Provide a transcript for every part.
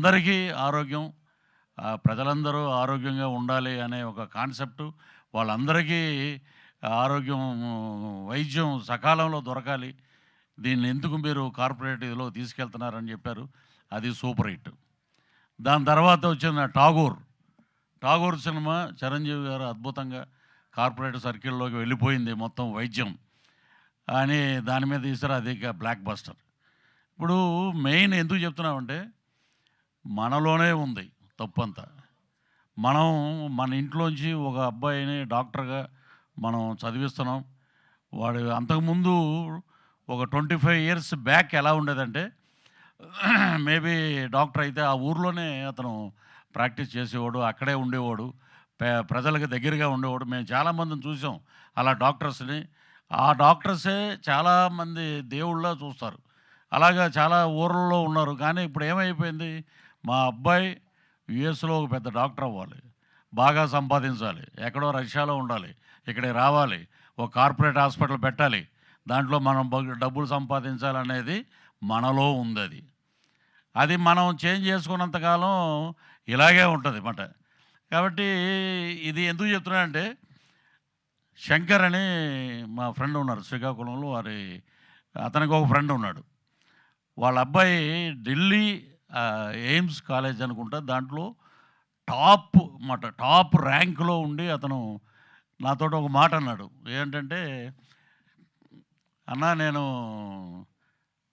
అందరికీ ఆరోగ్యం ప్రజలందరూ ఆరోగ్యంగా ఉండాలి అనే ఒక కాన్సెప్టు. వాళ్ళందరికీ ఆరోగ్యం వైద్యం సకాలంలో దొరకాలి. దీన్ని ఎందుకు మీరు కార్పొరేట్ ఇదిలో తీసుకెళ్తున్నారని చెప్పారు. అది సూపర్ హిట్. దాని తర్వాత వచ్చిన ఠాగూర్. ఠాగూర్ సినిమా చిరంజీవి గారు అద్భుతంగా కార్పొరేట్ సర్కిల్లోకి వెళ్ళిపోయింది మొత్తం వైద్యం. అని దాని మీద తీసారు అది బ్లాక్ బస్టర్. ఇప్పుడు మెయిన్ ఎందుకు చెప్తున్నామంటే మనలోనే ఉంది తప్పంతా. మనం మన ఇంట్లోంచి ఒక అబ్బాయిని డాక్టర్గా మనం చదివిస్తున్నాం. వాడు అంతకుముందు ఒక ట్వంటీ ఫైవ్ ఇయర్స్ బ్యాక్ ఎలా ఉండేదంటే మేబీ డాక్టర్ అయితే ఆ ఊర్లోనే అతను ప్రాక్టీస్ చేసేవాడు అక్కడే ఉండేవాడు పే- ప్రజలకు దగ్గరగా ఉండేవాడు. మేము చాలామందిని చూసాం అలా డాక్టర్స్ని. ఆ డాక్టర్సే చాలామంది దేవుళ్ళ చూస్తారు. అలాగా చాలా ఊర్లలో ఉన్నారు. కానీ ఇప్పుడు ఏమైపోయింది? మా అబ్బాయి యుఎస్లో ఒక పెద్ద డాక్టర్ అవ్వాలి. బాగా సంపాదించాలి. ఎక్కడో రష్యాలో ఉండాలి. ఇక్కడికి రావాలి. ఒక కార్పొరేట్ హాస్పిటల్ పెట్టాలి. దాంట్లో మనం డబ్బులు సంపాదించాలనేది మనలో ఉంది అది అది మనం చేంజ్ చేసుకున్నంతకాలం ఇలాగే ఉంటుంది అన్నమాట కాబట్టి ఇది ఎందుకు చెప్తున్నానంటే శంకర్ అని మా ఫ్రెండ్ ఉన్నారు శ్రీకాకుళంలో. వారి అతనికి ఒక ఫ్రెండ్ ఉన్నాడు. వాళ్ళ అబ్బాయి ఢిల్లీ ఎయిమ్స్ కాలేజ్ అనుకుంటా దాంట్లో టాప్ మాట టాప్ ర్యాంక్లో ఉండి అతను నాతో ఒక మాట అన్నాడు. ఏంటంటే అన్న నేను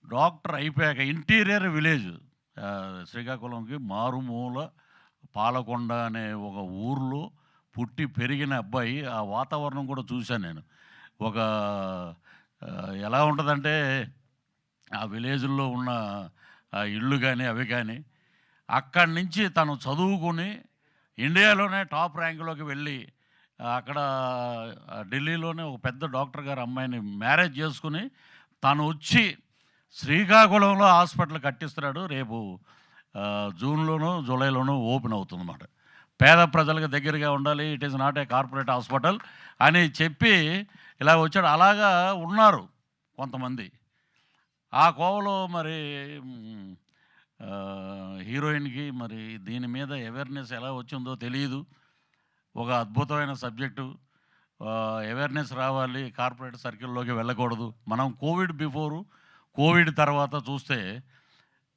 డాక్టర్ అయిపోయాక ఇంటీరియర్ విలేజ్ శ్రీకాకుళంకి మారుమూల పాలకొండ అనే ఒక ఊర్లో పుట్టి పెరిగిన అబ్బాయి ఆ వాతావరణం కూడా చూశాను నేను. ఒక ఎలా ఉంటుందంటే ఆ విలేజ్లో ఉన్న ఇళ్ళు కానీ అవి కానీ అక్కడి నుంచి తను చదువుకుని ఇండియాలోనే టాప్ ర్యాంకులోకి వెళ్ళి అక్కడ ఢిల్లీలోనే ఒక పెద్ద డాక్టర్ గారు అమ్మాయిని మ్యారేజ్ చేసుకుని తను వచ్చి శ్రీకాకుళంలో హాస్పిటల్ కట్టిస్తున్నాడు. రేపు జూన్లోనూ జూలైలోనూ ఓపెన్ అవుతుందన్నమాట. పేద ప్రజలకు దగ్గరగా ఉండాలి. It is not a corporate hospital అని చెప్పి ఇలా వచ్చాడు. అలాగా ఉన్నారు కొంతమంది. ఆ కోవలో మరి హీరోయిన్కి మరి దీని మీద అవేర్నెస్ ఎలా వచ్చిందో తెలియదు ఒక అద్భుతమైన సబ్జెక్టు. అవేర్నెస్ రావాలి కార్పొరేట్ సర్కిల్లోకి వెళ్ళకూడదు. మనం కోవిడ్ బిఫోరు కోవిడ్ తర్వాత చూస్తే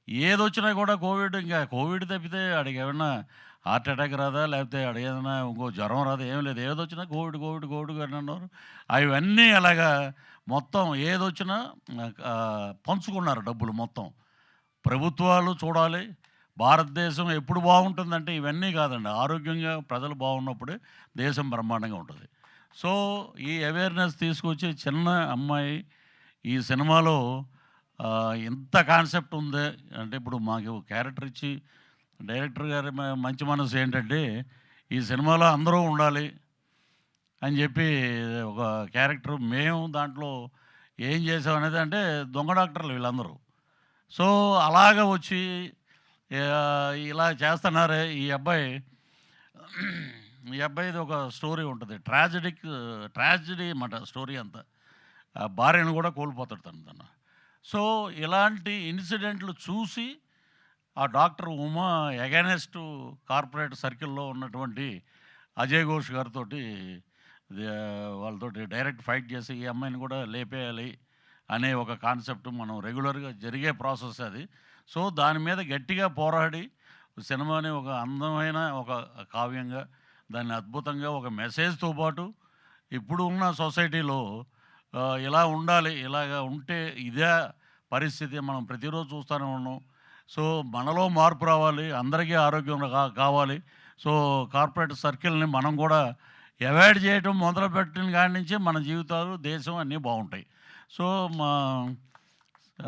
ఏదొచ్చినా కూడా కోవిడ్ ఇంకా కోవిడ్ తప్పితే అడిగేమన్నా హార్ట్ అటాక్ రాదా? లేకపోతే ఆడికి ఏదైనా ఇంకో జ్వరం రాదా? ఏం లేదు. ఏదొచ్చినా కోవిడ్ కోవిడ్ కోవిడ్ అని అన్నారు. అవన్నీ అలాగా మొత్తం ఏదొచ్చినా పంచుకున్నారు డబ్బులు మొత్తం. ప్రభుత్వాలు చూడాలి. భారతదేశం ఎప్పుడు బాగుంటుందంటే ఇవన్నీ కాదండి. ఆరోగ్యంగా ప్రజలు బాగున్నప్పుడే దేశం బ్రహ్మాండంగా ఉంటుంది. సో ఈ అవేర్నెస్ తీసుకొచ్చి చిన్న అమ్మాయి ఈ సినిమాలో ఎంత కాన్సెప్ట్ ఉంది? అంటే ఇప్పుడు మాకు క్యారెక్టర్ ఇచ్చి డైరెక్టర్ గారి మంచి మనసు ఏంటంటే ఈ సినిమాలో అందరూ ఉండాలి అని చెప్పి ఒక క్యారెక్టర్ మేము దాంట్లో ఏం చేసాం అనేది అంటే దొంగ డాక్టర్లు వీళ్ళందరూ. సో అలాగ వచ్చి ఇలా చేస్తున్నారే ఈ అబ్బాయి. ఈ అబ్బాయిది ఒక స్టోరీ ఉంటుంది. ట్రాజడిక్ ట్రాజడీ అన్నమాట స్టోరీ అంతా. భార్యను కూడా కోల్పోతాడు తను తను. సో ఇలాంటి ఇన్సిడెంట్లు చూసి ఆ డాక్టర్ ఉమా ఎగనెస్ట్ కార్పొరేట్ సర్కిల్లో ఉన్నటువంటి అజయ్ ఘోష్ గారితో వాళ్ళతోటి డైరెక్ట్ ఫైట్ చేసి ఈ అమ్మాయిని కూడా లేపేయాలి అనే ఒక కాన్సెప్ట్ మనం రెగ్యులర్గా జరిగే ప్రాసెస్ అది. సో దాని మీద గట్టిగా పోరాడి సినిమాని ఒక అందమైన ఒక కావ్యంగా దాన్ని అద్భుతంగా ఒక మెసేజ్తో పాటు ఇప్పుడు ఉన్న సొసైటీలో ఇలా ఉండాలి ఇలాగ ఉంటే ఇదే పరిస్థితి మనం ప్రతిరోజు చూస్తూనే ఉన్నాం. సో మనలో మార్పు రావాలి అందరికీ ఆరోగ్యం కా- కావాలి. సో కార్పొరేట్ సర్కిల్ని మనం కూడా అవాయిడ్ చేయటం మొదలుపెట్టిన కాడి నుంచి మన జీవితాలు దేశం అన్నీ బాగుంటాయి. సో మా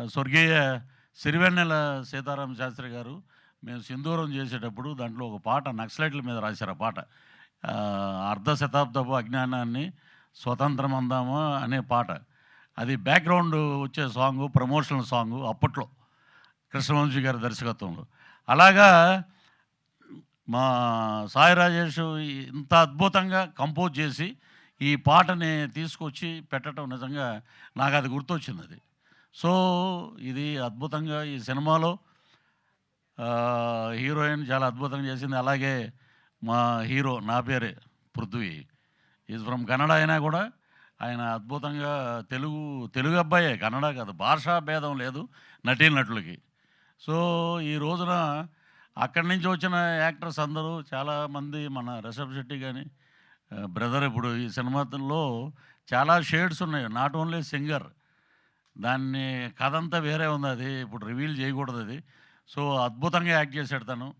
స్వర్గీయ సిరివెన్నెల సీతారామ శాస్త్రి గారు మేము సింధూరం చేసేటప్పుడు దాంట్లో ఒక పాట నక్సలైట్ల మీద రాశారు. ఆ పాట అర్ధ శతాబ్దపు అజ్ఞానాన్ని స్వతంత్రం అందామా అనే పాట. అది బ్యాక్గ్రౌండ్ వచ్చే సాంగ్ ప్రమోషనల్ సాంగ్ అప్పట్లో. కృష్ణవంశీ గారి దర్శకత్వంలో. అలాగా మా సాయి రాజేష్ ఇంత అద్భుతంగా కంపోజ్ చేసి ఈ పాటని తీసుకొచ్చి పెట్టడం నిజంగా నాకు అది గుర్తొచ్చింది అది. సో ఇది అద్భుతంగా ఈ సినిమాలో హీరోయిన్ చాలా అద్భుతంగా చేసింది. అలాగే మా హీరో నా పేరే పృథ్వీ. ఈజ్ ఫ్రమ్ కన్నడ అయినా కూడా ఆయన అద్భుతంగా తెలుగు తెలుగు అబ్బాయే. కన్నడ కాదు భాషా భేదం లేదు నటీనటులకి. సో ఈ రోజున అక్కడి నుంచి వచ్చిన యాక్టర్స్ అందరూ చాలామంది మన రిషబ్ శెట్టి కానీ బ్రదర్ ఇప్పుడు ఈ సినిమాలో చాలా షేడ్స్ ఉన్నాయి. Not only singer. దాన్ని కథ అంతా వేరే ఉంది అది. ఇప్పుడు రివీల్ చేయకూడదు అది. సో అద్భుతంగా యాక్ట్ చేశాడు తను.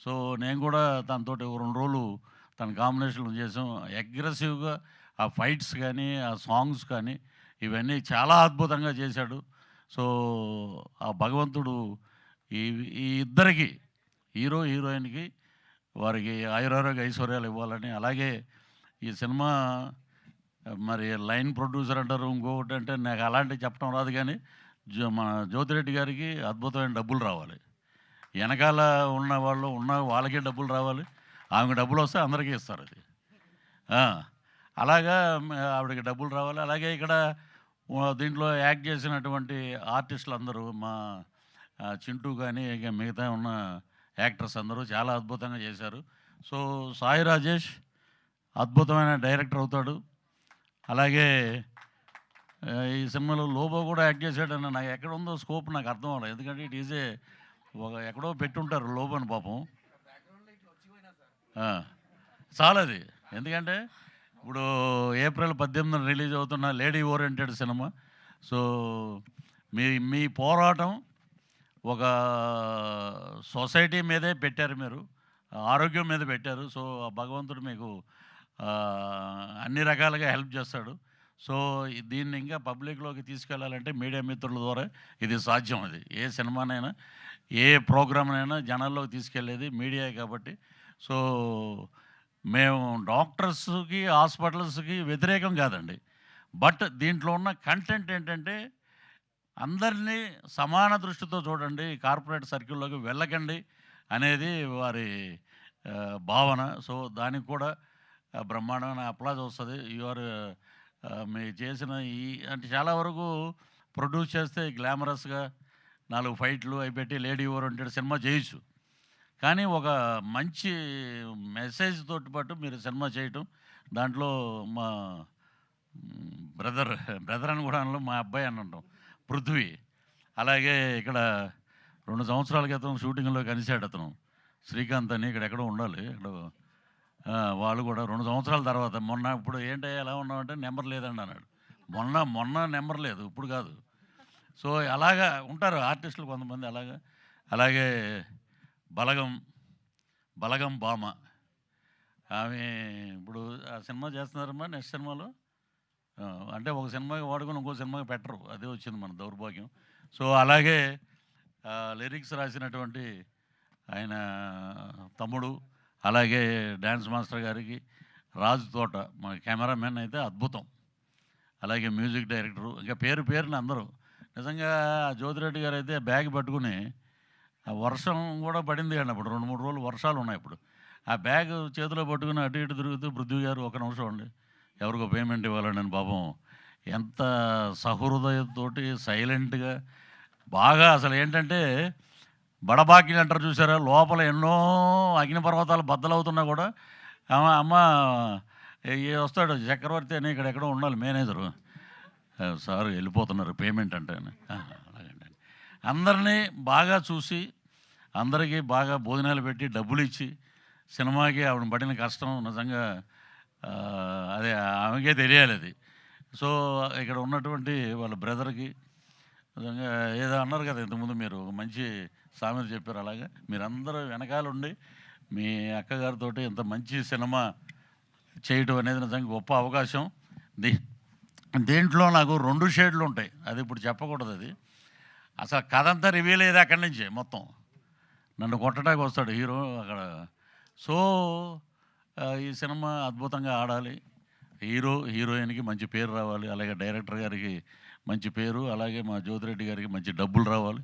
సో నేను కూడా తనతోటి రెండు రోజులు తన కాంబినేషన్లు చేసాం అగ్రెసివ్గా ఆ ఫైట్స్ కానీ ఆ సాంగ్స్ కానీ ఇవన్నీ చాలా అద్భుతంగా చేశాడు. సో ఆ భగవంతుడు ఈ ఈ ఇద్దరికి హీరో హీరోయిన్కి వారికి ఆయురారోగ్య ఐశ్వర్యాలు ఇవ్వాలని అలాగే ఈ సినిమా మరి లైన్ ప్రొడ్యూసర్ అంటారు ఇంకొకటి అంటే నాకు అలాంటివి చెప్పడం రాదు కానీ జో మన జ్యోతిరెడ్డి గారికి అద్భుతమైన డబ్బులు రావాలి. వెనకాల ఉన్న వాళ్ళు ఉన్న వాళ్ళకే డబ్బులు రావాలి. ఆమెకు డబ్బులు వస్తే అందరికీ ఇస్తారు అది. అలాగా ఆవిడకి డబ్బులు రావాలి. అలాగే ఇక్కడ దీంట్లో యాక్ట్ చేసినటువంటి ఆర్టిస్టులు అందరూ మా చింటూ కానీ ఇక మిగతా ఉన్న యాక్టర్స్ అందరూ చాలా అద్భుతంగా చేశారు. సో సాయి రాజేష్ అద్భుతమైన డైరెక్టర్ అవుతాడు. అలాగే ఈ సినిమాలో లోబో కూడా యాక్ట్ చేశాడని నాకు ఎక్కడ ఉందో స్కోప్ నాకు అర్థం అవ్వలేదు. ఎందుకంటే ఇట్ ఈజే ఒక ఎక్కడో పెట్టుంటారు లోబోని పాపం. చాలది. ఎందుకంటే ఇప్పుడు ఏప్రిల్ పద్దెనిమిదిన రిలీజ్ అవుతున్న లేడీ ఓరియంటెడ్ సినిమా. సో మీ మీ పోరాటం ఒక సొసైటీ మీదే పెట్టారు మీరు. ఆరోగ్యం మీద పెట్టారు. సో ఆ భగవంతుడు మీకు అన్ని రకాలుగా హెల్ప్ చేస్తాడు. సో దీన్ని ఇంకా పబ్లిక్లోకి తీసుకెళ్ళాలంటే మీడియా మిత్రుల ద్వారా ఇది సాధ్యం అది. ఏ సినిమానైనా ఏ ప్రోగ్రామ్నైనా జనాల్లోకి తీసుకెళ్ళేది మీడియా కాబట్టి. సో మేము డాక్టర్స్కి హాస్పిటల్స్కి వ్యతిరేకం కాదండి. బట్ దీంట్లో ఉన్న కంటెంట్ ఏంటంటే అందరినీ సమాన దృష్టితో చూడండి కార్పొరేట్ సర్కిల్లోకి వెళ్ళకండి అనేది వారి భావన. సో దానికి కూడా బ్రహ్మాండమైన అప్లాజ్ వస్తుంది. యువర్ మీరు చేసిన ఈ అంటే చాలా వరకు ప్రొడ్యూస్ చేస్తే గ్లామరస్గా నాలుగు ఫైట్లు అవి పెట్టి లేడీ ఓరియంటెడ్ సినిమా చేయొచ్చు. కానీ ఒక మంచి మెసేజ్ తోటి పాటు మీరు సినిమా చేయటం దాంట్లో మా బ్రదర్ బ్రదర్ అని కూడా అనలో మా అబ్బాయి అని అంటాం. పృథ్వీ. అలాగే ఇక్కడ రెండు సంవత్సరాల క్రితం షూటింగ్లో కలిశాడు అతను. శ్రీకాంత్ అని ఇక్కడ ఎక్కడో ఉండాలి. ఇక్కడ వాళ్ళు కూడా రెండు సంవత్సరాల తర్వాత మొన్న ఇప్పుడు ఏంటి ఎలా ఉన్నామంటే నెంబర్ లేదండి అన్నాడు. మొన్న మొన్న నెంబర్ లేదు ఇప్పుడు కాదు. సో అలాగా ఉంటారు ఆర్టిస్టులు కొంతమంది అలాగా. అలాగే బలగం బలగం బామ. ఆమె ఇప్పుడు ఆ సినిమా చేస్తున్నారమ్మా నెక్స్ట్ సినిమాలో? అంటే ఒక సినిమాకి వాడుకొని ఇంకో సినిమాకి పెట్టరు. అదే వచ్చింది మన దౌర్భాగ్యం. సో అలాగే లిరిక్స్ రాసినటువంటి ఆయన తమ్ముడు అలాగే డ్యాన్స్ మాస్టర్ గారికి రాజు తోట మన కెమెరామెన్ అయితే అద్భుతం. అలాగే మ్యూజిక్ డైరెక్టరు ఇంకా పేరు పేరుని అందరూ. నిజంగా జ్యోతిరెడ్డి గారు అయితే బ్యాగ్ పట్టుకుని ఆ వర్షం కూడా పడింది అండి అప్పుడు. రెండు మూడు రోజులు వర్షాలు ఉన్నాయి ఇప్పుడు ఆ బ్యాగ్ చేతిలో పట్టుకుని అటు ఇటు తిరుగుతూ పృథ్వీ గారు ఒక నిమిషం అండి ఎవరికో పేమెంట్ ఇవ్వాలని పాపం ఎంత సహృదయంతో సైలెంట్గా బాగా అసలు ఏంటంటే బడబాకిలు అంటారు చూసారా? లోపల ఎన్నో అగ్నిపర్వతాలు బద్దలవుతున్నా కూడా అమ్మ అమ్మ ఏ వస్తాడు? చక్రవర్తి అని ఇక్కడ ఎక్కడో ఉండాలి మేనేజరు సార్ వెళ్ళిపోతున్నారు పేమెంట్ అంటే అలాగండి. అందరినీ బాగా చూసి అందరికీ బాగా భోజనాలు పెట్టి డబ్బులు ఇచ్చి సినిమాకి ఆవిడ పడిన కష్టం నిజంగా అదే ఆమెకే తెలియాలి అది. సో ఇక్కడ ఉన్నటువంటి వాళ్ళ బ్రదర్కి నిజంగా ఏదో అన్నారు కదా ఇంతకుముందు మీరు ఒక మంచి సామెత చెప్పారు అలాగా. మీరందరూ వెనకాల ఉండి మీ అక్కగారితో ఇంత మంచి సినిమా చేయటం అనేది నిజంగా గొప్ప అవకాశం. దీ దీంట్లో నాకు రెండు షేడ్లు ఉంటాయి. అది ఇప్పుడు చెప్పకూడదు అది. అసలు కథ అంతా రివీల్ అయ్యేది అక్కడి నుంచే మొత్తం. నన్ను కొట్టడానికి వస్తాడు హీరో అక్కడ. సో ఈ సినిమా అద్భుతంగా ఆడాలి. హీరో హీరోయిన్కి మంచి పేరు రావాలి. అలాగే డైరెక్టర్ గారికి మంచి పేరు అలాగే మా జ్యోతిరెడ్డి గారికి మంచి డబ్బులు రావాలి.